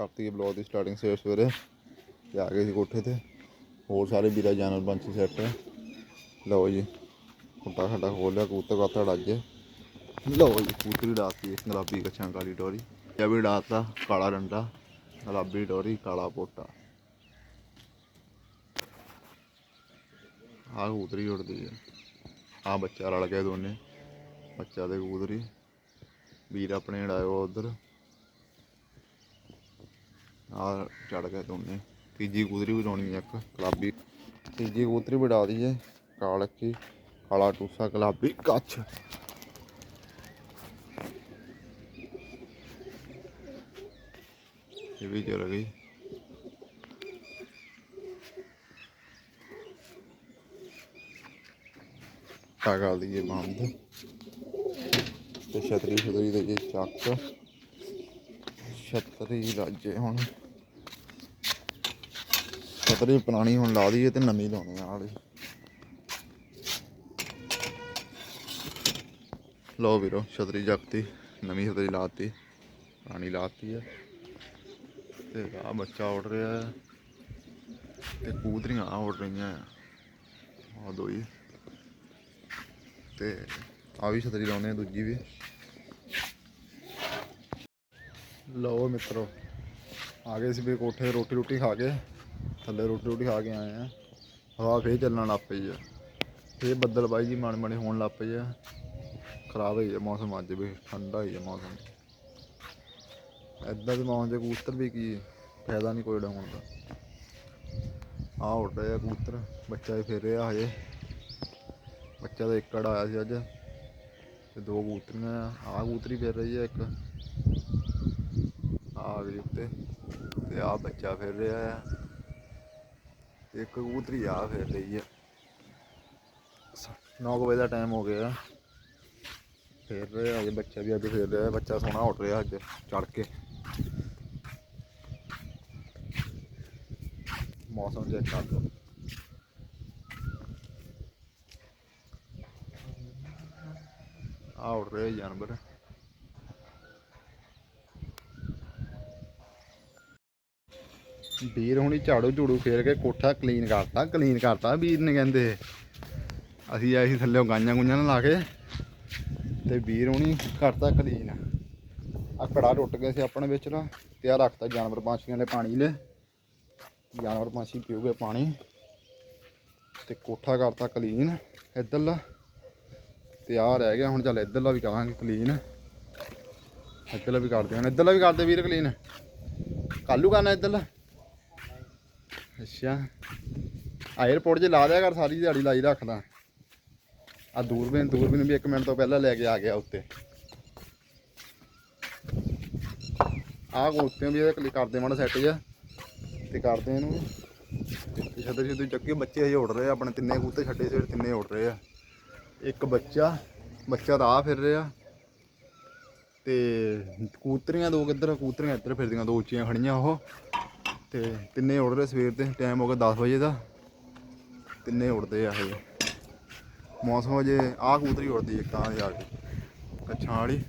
ਕਰਤੀ ਹੈ ਬਲੌਗ ਦੀ ਸਟਾਰਟਿੰਗ ਸਵੇਰੇ ਸਵੇਰੇ। ਤੇ ਆ ਗਏ ਸੀ ਕੋਠੇ ਤੇ। ਹੋਰ ਸਾਰੇ ਵੀਰਾ, ਜਾਨਵਰ, ਪੰਛੀ ਸੈੱਟ ਹੈ ਲਓ ਜੀ, ਕੁੱਤਾ ਸਾਡਾ ਖੋਲ ਲਿਆ, ਕਬੂਤਰ ਕਾਤਾ ਡੱਜ ਲਓ ਜੀ, ਕਬੂਤਰੀ ਡਾਤੀ ਗੁਲਾਬੀ ਕੱਛਾਂ ਕਾਲੀ ਡੋਰੀ। ਇਹ ਵੀ ਡਾਤਾ ਕਾਲਾ ਡੰਡਾ, ਗੁਲਾਬੀ ਡੋਰੀ, ਕਾਲਾ ਪੋਟਾ ਆਹ ਕਬੂਤਰੀ ਉੜਦੀ ਹੈ। ਆ ਬੱਚਾ ਰਲ ਗਏ ਦੋਨੇ। ਬੱਚਾ ਤੇ ਕਬੂਤਰੀ। ਵੀਰ ਆਪਣੇ ਉਡਾਇਓ ਉਧਰ। ਆ ਚੜ ਗਏ ਦੋਨੇ। ਤੀਜੀ ਕਬੂਤਰੀ ਵੀ ਲਾਉਣੀ ਹੈ ਇੱਕ, ਗੁਲਾਬੀ। ਤੀਜੀ ਕਬੂਤਰੀ ਵੀ ਉਡਾ ਦਈਏ, ਕਾਲਕੀ, ਕਾਲਾ ਟੂਸਾ, ਗੁਲਾਬੀ ਕੱਛ। ਇਹ ਵੀ ਚਲ ਗਈ। ਕਾਗਲ ਦੀਏ ਬੰਦ। ਤੇ ਛਤਰੀ ਛਤਰੀ ਦੇ ਚੱਕ। ਛਤਰੀ ਰਾਜੇ ਹੁਣ। ਛਤਰੀ ਪੁਰਾਣੀ ਹੁਣ ਲਾ ਦਈਏ ਤੇ ਨਵੀਂ ਲਾਉਣੀ ਆ ਵਾਲੀ। ਲਓ ਵੀਰੋ, ਛਤਰੀ ਜਗਤੀ ਨਵੀਂ ਛਤਰੀ ਲਾਤੀ, ਪੁਰਾਣੀ ਲਾਤੀ ਹੈ ਤੇ ਆ ਬੱਚਾ ਉੱਡ ਰਿਹਾ ਹੈ ਤੇ ਕੂਦਰੀਆਂ ਆ ਉੱਡ ਰਹੀਆਂ ਆ। ਆ ਦੋ ਹੀ ਤੇ ਆ ਵੀ ਛਤਰੀ ਲਾਉਣੇ ਆ, ਦੂਜੀ ਵੀ। ਲਓ ਮਿੱਤਰੋ, ਆ ਗਏ ਸੀ ਵੀ ਕੋਠੇ, ਰੋਟੀ ਰੋਟੀ ਖਾ ਕੇ। ਥੱਲੇ ਰੋਟੀ ਰੋਟੀ ਖਾ ਕੇ ਆਏ ਆ। ਹਵਾ ਫੇਰ ਚੱਲਣ ਲੱਗ ਪਈ ਆ। ਫੇਰ ਬੱਦਲ ਬਾਈ ਜੀ ਮਾੜੇ ਮਾੜੇ ਹੋਣ ਲੱਗ ਪਏ ਆ। ਖਰਾਬ ਹੋਈ ਆ ਮੌਸਮ ਅੱਜ ਵੀ, ਠੰਡਾ ਹੋਈ ਆ ਮੌਸਮ। ਐਦਾਂ ਦੇ ਮੌਸਮ 'ਚ ਕਬੂਤਰ ਵੀ ਕੀ ਫਾਇਦਾ ਨਹੀਂ ਕੋਈ ਡਾਉਣ ਦਾ। ਆ ਉੱਡ ਰਿਹਾ ਕਬੂਤਰ, ਬੱਚਾ ਵੀ ਫਿਰ ਰਿਹਾ ਹਜੇ। ਬੱਚਾ ਦਾ ਇੱਕੜ ਆਇਆ ਸੀ ਅੱਜ। ਤੇ ਦੋ ਕਬੂਤਰੀਆਂ ਆ। ਆਹ ਕਬੂਤਰੀ ਫਿਰ ਰਹੀ ਆ ਇੱਕ। ਆ ਗਈ ਉੱਤੇ। ਤੇ ਆ ਬੱਚਾ ਫਿਰ ਰਿਹਾ ਆ। ਤੇ ਇੱਕ ਕਬੂਤਰੀ ਆ ਫਿਰ ਰਹੀ ਆ। 9 ਵਜੇ ਦਾ ਟਾਈਮ ਹੋ ਗਿਆ। ਫੇਰ ਰਿਹਾ ਅਜੇ ਬੱਚਾ ਵੀ ਅੱਜ ਫੇਰ ਰਿਹਾ, ਬੱਚਾ ਸੋਹਣਾ ਉੱਠ ਰਿਹਾ ਅੱਜ ਚੜ ਕੇ। ਮੌਸਮ ਚੈੱਕ ਕਰ ਲਓ। ਆ ਉੱਡ ਰਹੇ ਜਾਨਵਰ। ਵੀਰ ਹੁਣੀ ਝਾੜੂ ਝੂੜੂ ਫੇਰ ਕੇ ਕੋਠਾ ਕਲੀਨ ਕਰਤਾ ਕਲੀਨ ਕਰਤਾ ਵੀਰ ਨੇ ਕਹਿੰਦੇ। ਅਸੀਂ ਆਏ ਸੀ ਥੱਲੇ ਗਾਈਆਂ ਗੁੰਜਾਂ ਨਾਲ ਲਾ ਕੇ ਤੇ ਵੀਰ ਹੁਣੀ ਕਰਤਾ ਕਲੀਨ ਆ। ਕੜਾ ਟੁੱਟ ਗਿਆ ਸੀ ਆਪਣੇ ਵਿੱਚ ਨਾ, ਤੇ ਆ ਰੱਖਤਾ ਜਾਨਵਰ ਪੰਛੀਆਂ ਨੇ ਪਾਣੀ ਲੈ ਜਾਨਵਰ ਪੰਛੀ ਪੀਊਗੇ ਪਾਣੀ। ਤੇ ਕੋਠਾ ਕਰਤਾ ਕਲੀਨ ਇੱਧਰਲਾ। ਤੇ ਆ ਰਹਿ ਗਿਆ, ਹੁਣ ਚੱਲ ਇੱਧਰਲਾ ਵੀ ਕਰਾਂਗੇ ਕਲੀਨ ਇੱਧਰਲਾ ਵੀ ਕਰਦੇ ਹੁਣ ਇੱਧਰਲਾ ਵੀ ਕਰਦੇ ਵੀਰ ਕਲੀਨ ਕੱਲੂ ਕਰਨਾ ਇੱਧਰਲਾ? ਅੱਛਾ। ਆ 에어ਪੋਰਟ 'ਚ ਲਾ ਦਿਆ ਕਰ, ਸਾਰੀ ਦਿਹਾੜੀ ਲਾਈ ਰੱਖਦਾ। ਆ ਦੂਰਬੀਨ ਦੂਰਬੀਨ ਵੀ 1 ਮਿੰਟ ਤੋਂ ਪਹਿਲਾਂ ਲੈ ਕੇ ਆ ਗਿਆ ਉੱਤੇ। ਆਹ ਕੋਤਿਆਂ ਵੀ ਇਹਦੇ ਕਲਿੱਕ ਕਰਦੇ ਮਾੜਾ ਸੈੱਟ ਜਿਹਾ। ਤੇ ਕਰਦੇ ਇਹਨੂੰ। ਤੇ ਛੱਦਰ ਛੱਦਰ ਚੱਕੇ, ਬੱਚੇ ਹਜੇ ਉੱਡ ਰਹੇ ਆ, ਆਪਣੇ ਤਿੰਨੇ ਕਬੂਤਰ ਛੱਡੇ ਸੀ ਤਿੰਨੇ ਉੱਡ ਰਹੇ ਆ। ਇੱਕ ਬੱਚਾ ਬੱਚਾ ਤਾਂ ਆ ਫਿਰ ਰਿਹਾ। ਤੇ ਕੂਤਰੀਆਂ ਦੋ ਕਿੱਧਰ ਕੂਤਰੀਆਂ ਇੱਧਰ ਫਿਰਦੀਆਂ, ਦੋ ਉੱਚੀਆਂ ਖੜੀਆਂ ਉਹ। ਤੇ ਤਿੰਨੇ ਉੱਡ ਰਹੇ ਸਵੇਰ ਦੇ ਟਾਈਮ ਹੋ ਗਿਆ 10 ਵਜੇ ਦਾ। ਤਿੰਨੇ ਉੱਡਦੇ ਆ ਹਜੇ ਮੌਸਮ ਅਜੇ ਆਹ ਕਬੂਤਰੀ ਉੜਦੀ ਇੱਕ ਤਾਂ ਜਾ ਕੇ ਕੱਛਾਂ ਵਾਲੀ।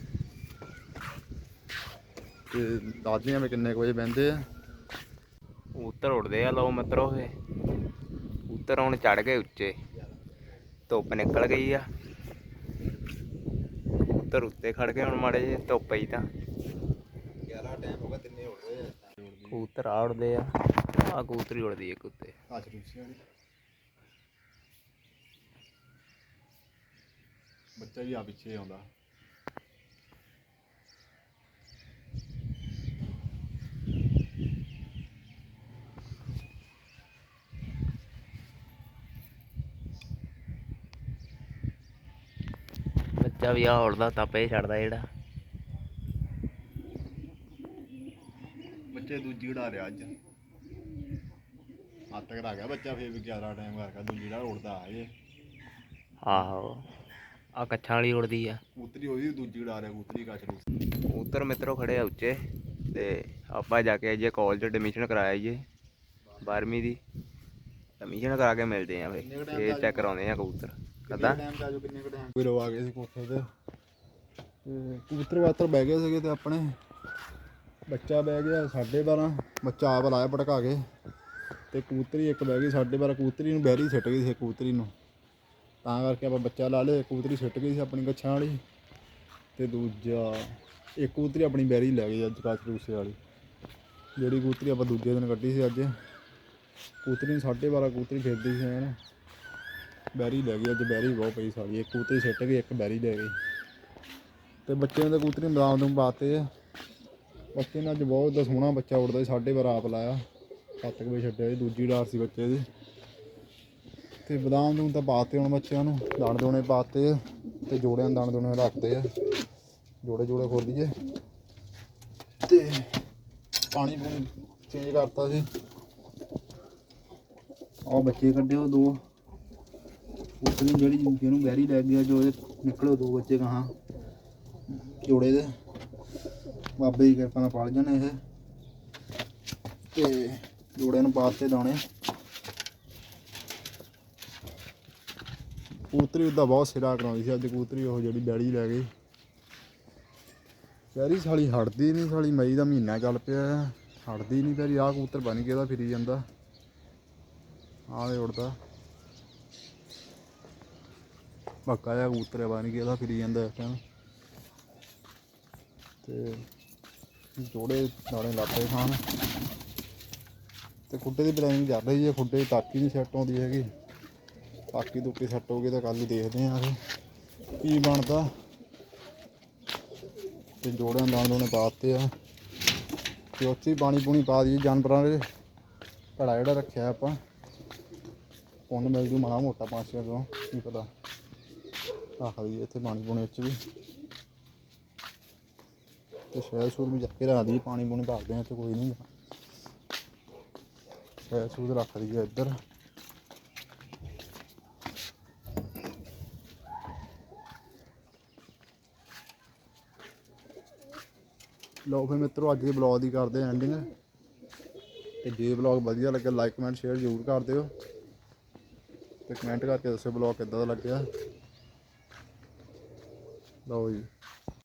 ਤੇ ਦੱਸਦੇ ਆ ਵੀ ਕਿੰਨੇ ਕੁ ਵਜੇ ਬਹਿੰਦੇ ਆ। ਕਬੂਤਰ ਉੱਡਦੇ ਆ ਲਓ ਮਿੱਤਰੋ ਇਹ। ਕਬੂਤਰ ਹੁਣ ਚੜ ਗਏ ਉੱਚੇ। ਧੁੱਪ ਨਿਕਲ ਗਈ ਆ। ਕਬੂਤਰ ਉੱਤੇ ਖੜ ਗਏ ਹੁਣ ਮਾੜੇ ਜਿਹੇ ਧੁੱਪ ਪਈ ਤਾਂ। 11 ਟਾਈਮ ਹੋ ਗਿਆ ਕਬੂਤਰ ਆ। ਉੱਡਦੇ ਆ ਆ ਕਬੂਤਰੀ ਉੱਡਦੀ ਇੱਕ ਉੱਤੇ ਵਾਲੀ ਬੱਚਾ ਵੀ ਆ ਪਿੱਛੇ ਆਉਂਦਾ। ਬੱਚਾ ਵੀ ਆ ਉੱਡਦਾ ਤਾਪੇ ਛੱਡਦਾ ਜਿਹੜਾ। ਬੱਚੇ ਦੂਜੀ ਉਡਾ ਰਿਹਾ ਅੱਜ। ਤੱਕ ਆ ਗਿਆ ਬੱਚਾ ਫੇਰ ਵੀ 11 ਟਾਈਮ ਕਰਕੇ ਦੂਜੀ ਉਡਾ ਉੜਦਾ ਆ ਇਹ। ਆਹੋ ਆ ਕੱਛਾਂ ਵਾਲੀ ਉੱਡਦੀ ਆ। ਕਬੂਤਰੀ ਉਹਦੀ ਦੂਜੀ ਉਡਾ ਰਿਹਾ ਕਬੂਤਰੀ ਕਾਚ ਰੂਸੀ ਕਬੂਤਰ ਮਿੱਤਰੋ ਖੜੇ ਆ ਉੱਚੇ ਤੇ ਆਪਾਂ ਜਾ ਕੇ ਅਜੇ ਕਾਲਜ ਐਡਮਿਸ਼ਨ ਕਰਾਇਆ ਜੀ 12ਵੀਂ ਦੀ। ਐਡਮਿਸ਼ਨ ਕਰਾ ਕੇ ਮਿਲਦੇ ਆ ਫੇਰ ਚੈੱਕ ਕਰਾਉਂਦੇ ਆ ਕਬੂਤਰ ਕਦਾਂ ਵੀਰੋ ਆ ਗਏ ਸੀ ਕੋਠੇ ਤੇ। ਤੇ ਕਬੂਤਰ ਵਾਤਰ ਬਹਿ ਗਏ ਸੀਗੇ ਤੇ ਆਪਣੇ। ਬੱਚਾ ਬਹਿ ਗਿਆ 12:30 ਬੱਚਾ ਆਪ ਲਾਇਆ ਭੜਕਾ ਕੇ ਤੇ ਕਬੂਤਰੀ ਇੱਕ ਬਹਿ ਗਈ 12:30 ਕਬੂਤਰੀ ਨੂੰ ਬਹਿਰੀ ਸਿੱਟ ਗਈ ਸੀ ਕਬੂਤਰੀ ਨੂੰ। ਤਾਂ ਕਰਕੇ ਆਪਾਂ ਬੱਚਾ ਲਾ ਲਿਆ ਕਬੂਤਰੀ ਸਿੱਟ ਗਈ ਸੀ ਆਪਣੀ ਗੱਛਾਂ ਵਾਲੀ ਤੇ ਦੂਜਾ, ਇੱਕ ਕਬੂਤਰੀ ਆਪਣੀ ਬੈਰੀ ਲੈ ਗਈ ਅੱਜ ਕਾਚ ਰੂਸੇ ਵਾਲੀ। ਜਿਹੜੀ ਕਬੂਤਰੀ ਆਪਾਂ ਦੂਜੇ ਦਿਨ ਕੱਢੀ ਸੀ ਅੱਜ। ਕਬੂਤਰੀ ਨੂੰ 12:30 ਕਬੂਤਰੀ ਫਿਰਦੀ ਸੀ ਐਨ। ਬੈਰੀ ਲੈ ਗਈ, ਅੱਜ ਬੈਰੀ ਬਹੁਤ ਪਈ ਸਾਲੀ। ਇੱਕ ਕਬੂਤਰੀ ਸਿੱਟ ਗਈ, ਇੱਕ ਬੈਰੀ ਲੈ ਗਈ। ਤੇ ਬੱਚੇ ਨੇ ਤਾਂ ਕਬੂਤਰੀ ਨੂੰ ਬਦਾਮ ਨੂੰ ਪਾਤੇ ਆ ਬੱਚੇ ਨੇ ਅੱਜ ਬਹੁਤ ਦਾ ਸੋਹਣਾ ਬੱਚਾ ਉੱਡਦਾ ਸੀ 12:30 ਆਪ ਲਾਇਆ। ਸੱਤ ਕੁ ਵਜੇ ਛੱਡਿਆ ਜੀ ਦੂਜੀ ਡਾਰ ਸੀ ਬੱਚੇ ਦੀ। ਤੇ ਬਦਾਮ ਨੂੰ ਤਾਂ ਪਾਤੇ ਹੁਣ ਬੱਚਿਆਂ ਨੂੰ, ਦਾਣੇ ਦੋਣੇ ਪਾਤੇ ਆ ਤੇ ਜੋੜਿਆਂ ਨੂੰ ਦਾਣੇ ਦੋਣੇ ਰੱਖਦੇ ਆ। ਜੋੜੇ ਜੋੜੇ ਖੋਲੀਏ ਤੇ ਪਾਣੀ ਪੂਣੀ ਚੇਂਜ ਕਰਤਾ ਸੀ। ਉਹ ਬੱਚੇ ਕੱਢਿਓ ਦੋ। ਉਤਨੀ ਜਿਹੜੀ ਜਿਹਨੂੰ ਬੈਰੀ ਲੱਗ ਗਿਆ ਜੋ ਨਿਕਲੋ ਦੋ ਬੱਚੇ ਕਹਾਂ ਜੋੜੇ ਦੇ। ਬਾਬੇ ਦੀ ਕਿਰਪਾ ਨਾਲ ਪਲ ਜਾਣੇ ਇਹ। ਤੇ ਜੋੜਿਆਂ ਨੂੰ ਪਾਤੇ ਦਾਣੇ ਕਬੂਤਰੀ ਉਹਦਾ ਬਹੁਤ ਸਿਰਾ ਕਰਾਉਂਦੀ ਸੀ, ਅੱਜ ਕੂਤਰੀ ਉਹ ਜਿਹੜੀ ਡੈਡੀ ਲੈ ਗਈ ਯਾਰੀ ਸਾਲੀ ਹਟਦੀ ਨਹੀਂ, ਸਾਲੀ ਮਈ ਦਾ ਮਹੀਨਾ ਚੱਲ ਪਿਆ। ਹਟਦੀ ਨਹੀਂ ਤੇਰੀ ਆਹ ਕਬੂਤਰ ਬਣ ਕੇ ਦਾ ਫਿਰੀ ਜਾਂਦਾ। ਆਹ ਉੜਦਾ। ਬੱਕਾ ਜਿਹਾ ਕਬੂਤਰ ਬਣ ਕੇ ਦਾ ਫਿਰੀ ਜਾਂਦਾ ਇਸ ਟਾਈਮ ਤੇ ਜੋੜੇ ਨਾਲੇ ਲਾਪੇ ਖਾਣ। ਤੇ ਖੁੱਡੇ ਦੀ ਪਲੈਨਿੰਗ ਚੱਲ ਰਹੀ ਹੈ, ਖੁੱਡੇ ਤਾਕੀ ਨਹੀਂ ਸੈੱਟ ਆਉਂਦੀ ਹੈਗੀ। ਤਾਕੀ ਤੁੱਕੀ ਸੈੱਟ ਹੋ ਗਈ ਤਾਂ ਕੱਲ ਹੀ ਦੇਖਦੇ ਆਂ ਫਿਰ ਕੀ ਬਣਦਾ। ਤੇ ਜੋੜਿਆਂ ਦਾਣ ਦੋਨੇ ਪਾਤੇ ਆ। ਤੇ ਉੱਥੇ ਹੀ ਪਾਣੀ ਪੂਣੀ ਪਾ ਦਈਏ, ਜਾਨਵਰਾਂ ਦੇ ਘੜਾ ਜਿਹੜਾ ਰੱਖਿਆ ਆਪਾਂ। ਪੁੰਨ ਮਿਲ ਜੂ ਮਾੜਾ ਮੋਟਾ ਪਾਸਿਆਂ ਤੋਂ ਕੀ ਪਤਾ। ਰੱਖ ਦਈਏ ਇੱਥੇ ਪਾਣੀ ਪੂਣੀ ਵਿੱਚ ਵੀ। ਤੇ ਸ਼ਹਿਰ ਸੂਰ ਵੀ ਜਾ ਕੇ ਰੱਖ ਦਈਏ ਪਾਣੀ ਪੂਣੀ ਭਰਦੇ ਆ ਤੇ ਕੋਈ ਨਹੀਂ ਸ਼ਹਿਰ ਸੂਰ ਰੱਖ ਦਈਏ ਇੱਧਰ। ਲਓ ਫਿਰ ਮਿੱਤਰੋ, ਅੱਜ ਦੇ ਬਲੌਗ ਦੀ ਕਰਦੇ ਐਂਡਿੰਗ ਤੇ ਜੇ ਬਲੌਗ ਵਧੀਆ ਲੱਗਾ ਲਾਈਕ ਕਮੈਂਟ ਸ਼ੇਅਰ ਜ਼ਰੂਰ ਕਰ ਦਿਓ। ਤੇ ਕਮੈਂਟ ਕਰਕੇ ਦੱਸਿਓ ਬਲੌਗ ਕਿੱਦਾਂ ਦਾ ਲੱਗਿਆ। ਲਓ ਜੀ।